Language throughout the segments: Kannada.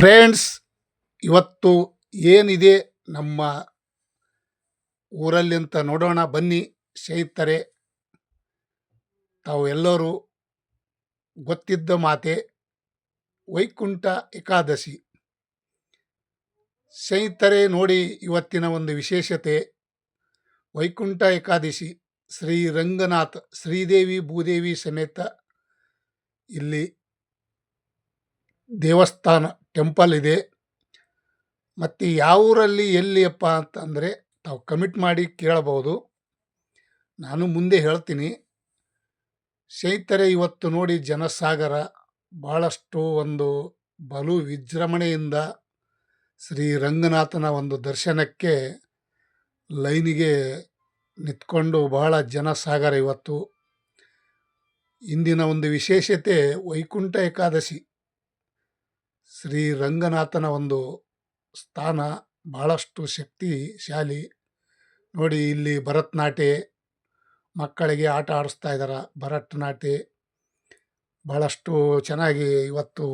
ಫ್ರೆಂಡ್ಸ್ ಇವತ್ತು ಏನಿದೆ ನಮ್ಮ ಊರಲ್ಲಿ ಅಂತ ನೋಡೋಣ. ಬನ್ನಿ ಸ್ನೇಹಿತರೆ. ತಾವು ಎಲ್ಲರೂ ಗೊತ್ತಿದ್ದ ಮಾತೆ ವೈಕುಂಠ ಏಕಾದಶಿ. ಸ್ನೇಹಿತರೆ, ನೋಡಿ ಇವತ್ತಿನ ಒಂದು ವಿಶೇಷತೆ. ವೈಕುಂಠ ಏಕಾದಶಿ, ಶ್ರೀ ರಂಗನಾಥ, ಶ್ರೀದೇವಿ ಭೂದೇವಿ ಸಮೇತ ಇಲ್ಲಿ ದೇವಸ್ಥಾನ ಟೆಂಪಲ್ ಇದೆ ಮತ್ತು ಯಾವ ಊರಲ್ಲಿ ಎಲ್ಲಿಯಪ್ಪ ಅಂತಂದರೆ ತಾವು ಕಮಿಟ್ ಮಾಡಿ ಕೇಳಬಹುದು. ನಾನು ಮುಂದೆ ಹೇಳ್ತೀನಿ. ಸ್ನೇಹಿತರೆ, ಇವತ್ತು ನೋಡಿ ಜನಸಾಗರ ಭಾಳಷ್ಟು ಒಂದು ಬಲು ವಿಜೃಂಭಣೆಯಿಂದ ಶ್ರೀ ರಂಗನಾಥನ ಒಂದು ದರ್ಶನಕ್ಕೆ ಲೈನಿಗೆ ನಿಂತ್ಕೊಂಡು ಬಹಳ ಜನಸಾಗರ ಇವತ್ತು. ಇಂದಿನ ಒಂದು ವಿಶೇಷತೆ ವೈಕುಂಠ ಏಕಾದಶಿ. ಶ್ರೀ ರಂಗನಾಥನ ಒಂದು ಸ್ಥಾನ ಭಾಳಷ್ಟು ಶಕ್ತಿಶಾಲಿ. ನೋಡಿ ಇಲ್ಲಿ ಭರತನಾಟ್ಯ ಮಕ್ಕಳಿಗೆ ಆಟ ಆಡಿಸ್ತಾ ಇದ್ದಾರೆ ಭರತನಾಟ್ಯ ಭಾಳಷ್ಟು ಚೆನ್ನಾಗಿ ಇವತ್ತು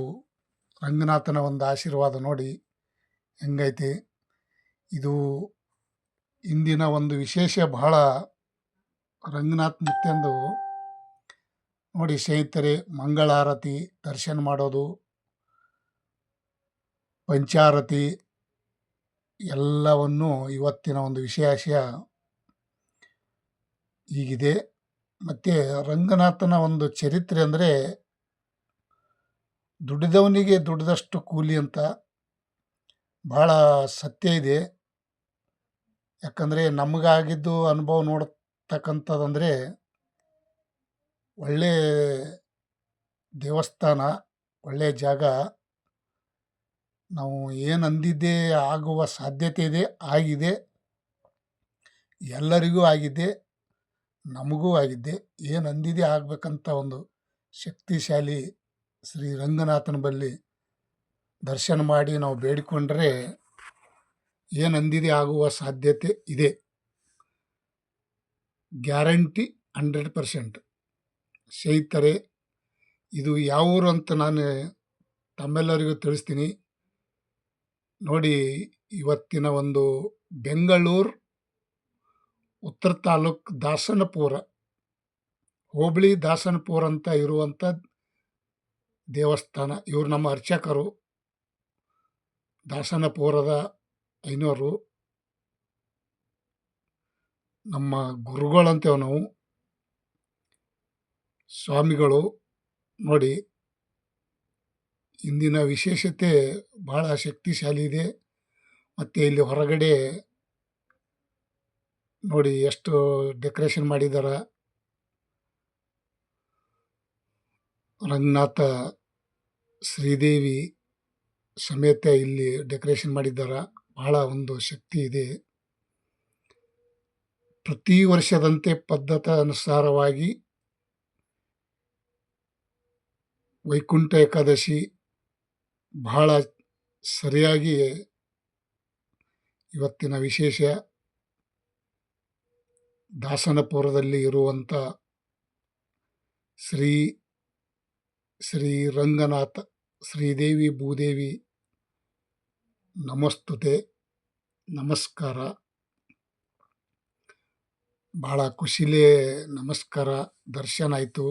ರಂಗನಾಥನ ಒಂದು ಆಶೀರ್ವಾದ ನೋಡಿ ಹೆಂಗೈತಿ. ಇದು ಇಂದಿನ ಒಂದು ವಿಶೇಷ ಬಹಳ ರಂಗನಾಥ್ ನಿತ್ಯಂದು ನೋಡಿ ಸ್ನೇಹಿತರೆ, ಮಂಗಳಾರತಿ ದರ್ಶನ ಮಾಡೋದು. ಪಂಚಾರತಿ ಎಲ್ಲವನ್ನು ಇವತ್ತಿನ ಒಂದು ವಿಶೇಷ ಈಗಿದೆ ಮತ್ತು ರಂಗನಾಥನ ಒಂದು ಚರಿತ್ರೆ ಅಂದರೆ ದುಡಿದವನಿಗೆ ದುಡಿದಷ್ಟು ಕೂಲಿ ಅಂತ ಭಾಳ ಸತ್ಯ ಇದೆ. ಯಾಕಂದರೆ ನಮಗಾಗಿದ್ದು ಅನುಭವ ನೋಡ್ತಕ್ಕಂಥದ್ದಂದರೆ ಒಳ್ಳೆ ದೇವಸ್ಥಾನ ಒಳ್ಳೆಯ ಜಾಗ. ನಾವು ಏನು ಅಂದಿದ್ದೇ ಆಗುವ ಸಾಧ್ಯತೆ ಇದೆ, ಆಗಿದೆ. ಎಲ್ಲರಿಗೂ ಆಗಿದೆ, ನಮಗೂ ಆಗಿದೆ. ಏನು ಅಂದಿದೆ ಆಗಬೇಕಂತ ಒಂದು ಶಕ್ತಿಶಾಲಿ ಶ್ರೀ ರಂಗನಾಥನ ಬಳಿ ದರ್ಶನ ಮಾಡಿ ನಾವು ಬೇಡಿಕೊಂಡ್ರೆ ಏನು ಅಂದಿದೆ ಆಗುವ ಸಾಧ್ಯತೆ ಇದೆ. Guarantee hundred percent. ಸ್ನೇಹಿತರೆ, ಇದು ಯಾವ ಊರು ಅಂತ ನಾನು ತಮ್ಮೆಲ್ಲರಿಗೂ ತಿಳಿಸ್ತೀನಿ. ನೋಡಿ, ಇವತ್ತಿನ ಒಂದು ಬೆಂಗಳೂರು, ಉತ್ತರ ತಾಲೂಕ್ ದಾಸನಪುರ, ಹೋಬಳಿ ದಾಸನಪುರ ಅಂತ ಇರುವಂಥ ದೇವಸ್ಥಾನ. ಇವರು ನಮ್ಮ ಅರ್ಚಕರು. ದಾಸನಪುರದ ಐನೂರು. ನಮ್ಮ ಗುರುಗಳಂತೇವೆ ನಾವು. ಸ್ವಾಮಿಗಳು. ನೋಡಿ ಇಂದಿನ ವಿಶೇಷತೆ ಭಾಳ ಶಕ್ತಿಶಾಲಿ ಇದೆ. ಮತ್ತು ಇಲ್ಲಿ ಹೊರಗಡೆ ನೋಡಿ ಎಷ್ಟು ಡೆಕೋರೇಷನ್ ಮಾಡಿದ್ದಾರೆ ರಂಗನಾಥ ಶ್ರೀದೇವಿ ಸಮೇತ ಇಲ್ಲಿ ಡೆಕೋರೇಷನ್ ಮಾಡಿದ್ದಾರೆ ಬಹಳ ಒಂದು ಶಕ್ತಿ ಇದೆ. ಪ್ರತಿ ವರ್ಷದಂತೆ ಪದ್ಧತಿ ಅನುಸಾರವಾಗಿ ವೈಕುಂಠ ಏಕಾದಶಿ ಬಹಳ ಸರಿಯಾಗಿ ಇವತ್ತಿನ ವಿಶೇಷ ದಾಸನಪುರದಲ್ಲಿ ಇರುವಂಥ ಶ್ರೀ ಶ್ರೀ ರಂಗನಾಥ ಶ್ರೀದೇವಿ ಭೂದೇವಿ ನಮಸ್ತುತೆ, ನಮಸ್ಕಾರ. ಭಾಳ ಖುಷಿಲೇ ನಮಸ್ಕಾರ, ದರ್ಶನ ಆಯಿತು.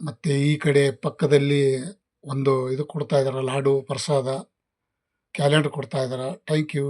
ಮತ್ತು ಈ ಕಡೆ ಪಕ್ಕದಲ್ಲಿ ಒಂದು ಇದು ಕೊಡ್ತಾ ಇದ್ದಾರೆ ಲಾಡು ಪ್ರಸಾದ ಕ್ಯಾಲೆಂಡರ್ ಕೊಡ್ತಾ ಇದ್ದಾರೆ ಥ್ಯಾಂಕ್ ಯು.